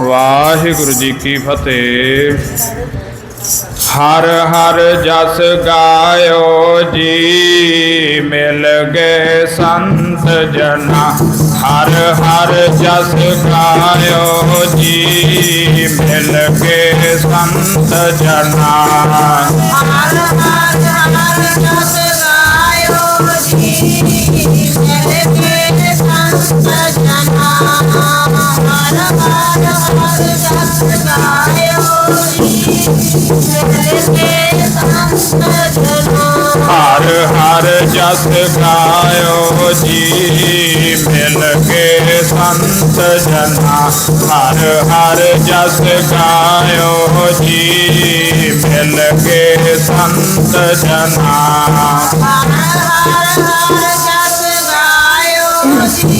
ਵਾਹਿਗੁਰੂ ਜੀ ਕੀ ਫਤਿਹ ਹਰ ਹਰ ਜਸ ਗਾਇਓ ਜੀ ਮਿਲ ਗਏ ਸੰਤ ਜਨਾ ਹਰ ਹਰ ਜਸ ਗਾਇਓ ਜੀ ਮਿਲ ਗਏ ਸੰਤ ਜਨਾ ਹਰ ਹਰ ਹਰ ਜਸ ਗਾਇਓ ਜੀ हर हर जस गायो जी, मिल के संत जना। हर हर जस गायो जी, मिल के संत जना। हर हर जस गायो जी।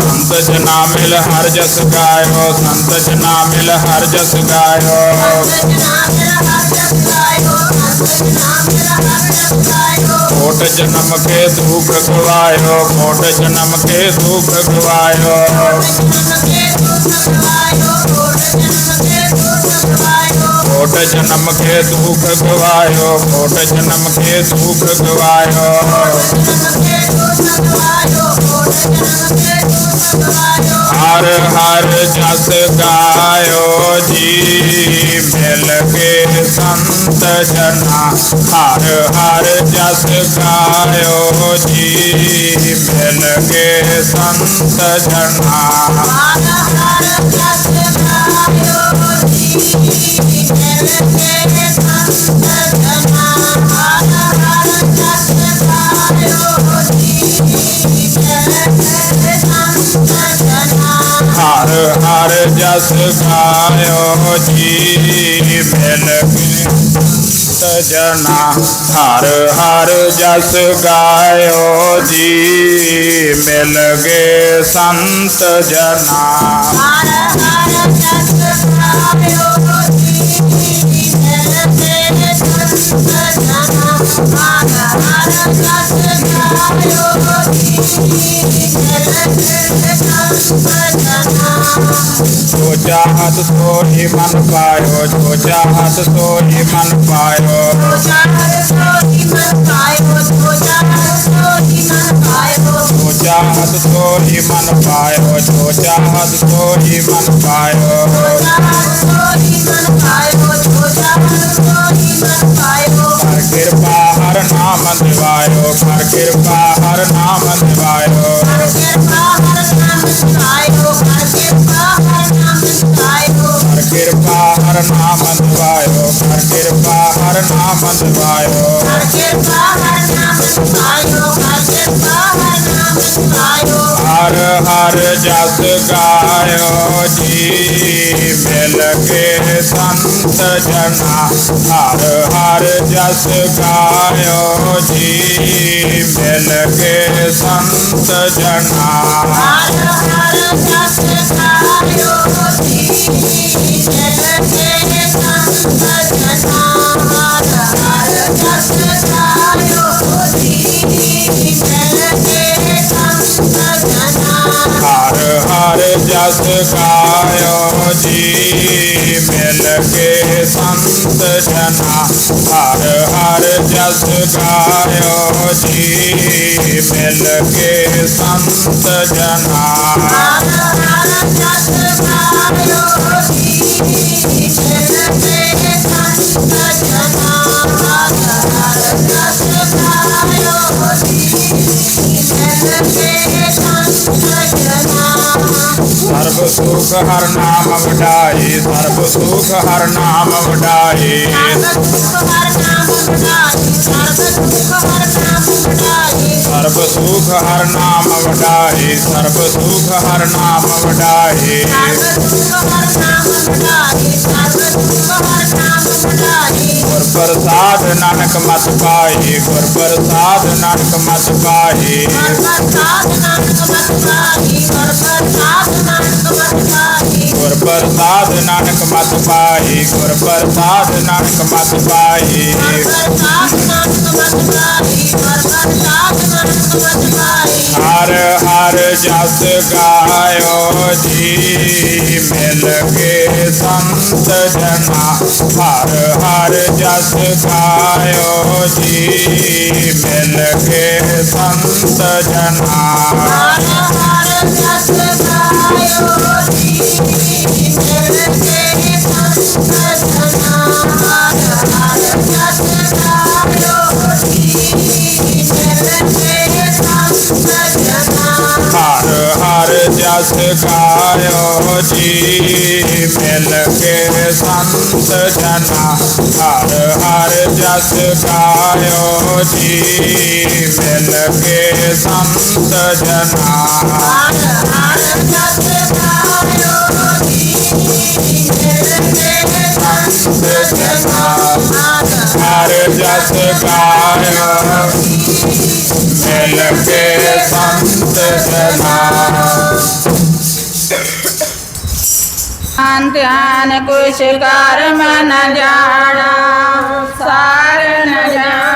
संत जना मिल हर जस गायो संत जना मिल हर जस गायो। कोट जन्म के धूप गवायो, कोट जन्म के धूप गवायो कोट जन्म के दुख गवायो कोट जन्म के दुख गवायो हर हर जस गायो जी मिल के संत जना। हर हर जस गायो जी मिल के संत जना हर हर ਹਰ ਹਰ ਜਸ ਗਾਇਓ ਜੀ ਮਿਲ ਕੇ ਸੰਤ ਜਨਾ। ਹਰ ਹਰ ਜਸ ਗਾਇਓ ਜੀ ਮਿਲ ਕੇ ਸੰਤ ਜਨਾ। ਹਰ ਹਰ ਜਸ ਗਾਇਓ सोचा हत तो ही मन पायो सोचा हत तो ही मन पायो सोचा हत तो ही मन पायो सोचा हत तो ही मन पायो सोचा हत तो ही मन पायो सोचा हत तो ही मन पायो सोचा हत तो ही मन पायो सोचा हत तो ही मन पायो कृपा हर नाम दिवायो कर कृपा हर नाम दिवायो कर कृपा हर नाम दिवायो कृपा हर नाम पायो हर हर जस गायो जी मिल के संत जना। हर हर जस गायो जी मिल के संत जना। हर हर जस गायो जी मिल के संत जना। ਜਸ ਗਾਇਓ ਜੀ, ਮਿਲ ਕੇ ਸੰਤ ਜਨਾ। ਹਰ ਹਰ ਜਸ ਗਾਇਓ ਜੀ, ਮਿਲ ਕੇ ਸੰਤ ਜਨਾ। ਹਰ ਹਰ ਜਸ ਗਾਇਓ ਜੀ, ਮਿਲ ਕੇ ਸੰਤ ਜਨਾ सर्व सुख हर नाम बढ़ाए सर्व सुख हर नाम बढ़ाए सर्व सुख हर नाम बढ़ाए सर्व सुख हर नाम बढ़ाए गुर प्रसाद नानक मत पाए गुर प्रसाद नानक मत पाए गुर प्रसाद नानक मत पाए गुर प्रसाद नानक मत पाए हर हर जस गायो जी मिल के संत जना हर हर जस गायो जी मिल के संत जना हर हर जस गायो जी मिल के संत जना जस गायो जी मिल के संत जना। हर जस गायो मिल के संत जना। ध्यान कुछ कर्म न जाना सार न जाना।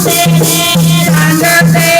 Sing it under the